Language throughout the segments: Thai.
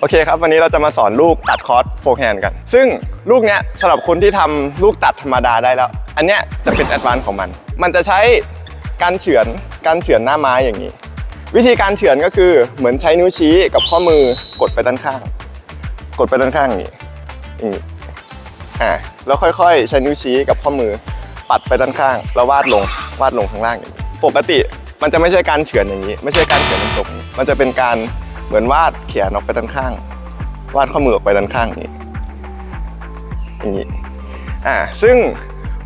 โอเคครับ วันนี้เราจะมาสอนลูกตัดคอร์สโฟร์แฮนด์กัน ซึ่งลูกเนี้ยสำหรับคนที่ทำลูกตัดธรรมดาได้แล้ว อันเนี้ยจะเป็นแอดวานซ์ของมัน มันจะใช้การเฉือนการเฉือนหน้าไม้อย่างนี้ วิธีการเฉือนก็คือเหมือนใช้นิ้วชี้กับข้อมือกดไปด้านข้าง กดไปด้านข้างอย่างนี้อย่างนี้อ่าแล้วค่อยๆ ใช้นิ้วชี้กับข้อมือปัดไปด้านข้าง แล้ววาดลงวาดลงข้างล่างอย่างนี้ปกติมันจะไม่ใช่การเฉือนอย่างนี้ ไม่ใช่การเฉือนตรงนี้มันจะเป็นการ เหมือนวาดแขนออกไปด้านข้าง วาดข้อมือออกไปด้านข้างอย่างนี้อย่างนี้อ่าซึ่ง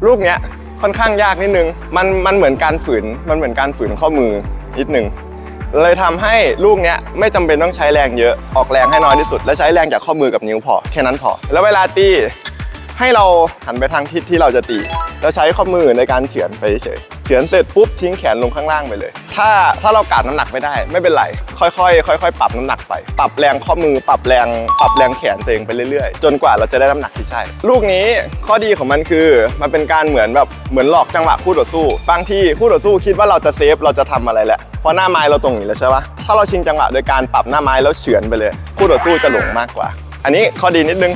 ลูกเนี้ยค่อนข้างยากนิดนึงมันมันเหมือนการฝืนมันเหมือนการฝืนข้อมือนิดนึงเลยทำให้ลูกเนี้ยไม่จำเป็นต้องใช้แรงเยอะออกแรงให้น้อยที่สุด และใช้แรงจากข้อมือกับนิ้วพอแค่นั้นพอแล้วเวลาตีให้เราหันไปทางทิศที่เราจะตี แล้วใช้ข้อมือในการเฉือนไปเฉยเฉือนเสร็จปุ๊บทิ้งแขนลงข้างล่างไปเลย ถ้าถ้าเรากาดน้ำหนักไม่ได้ ไม่เป็นไร ค่อยๆค่อยๆปรับน้ำหนักไป ปรับแรงข้อมือ ปรับแรงปรับแรงแขนตัวเองไปเรื่อยๆ จนกว่าเราจะได้น้ำหนักที่ใช่ ลูกนี้ข้อดีของมันคือมันเป็นการเหมือนแบบเหมือนหลอกจังหวะคู่ต่อสู้ บางทีคู่ต่อสู้คิดว่าเราจะเซฟเราจะทำอะไรแหละเพราะหน้าไม้เราตรงอยู่แล้วใช่ปะถ้าเราชิงจังหวะโดยการปรับหน้าไม้แล้วเฉือนไปเลย คู่ต่อสู้จะหลงมากกว่า อันนี้ข้อดีนิดนึง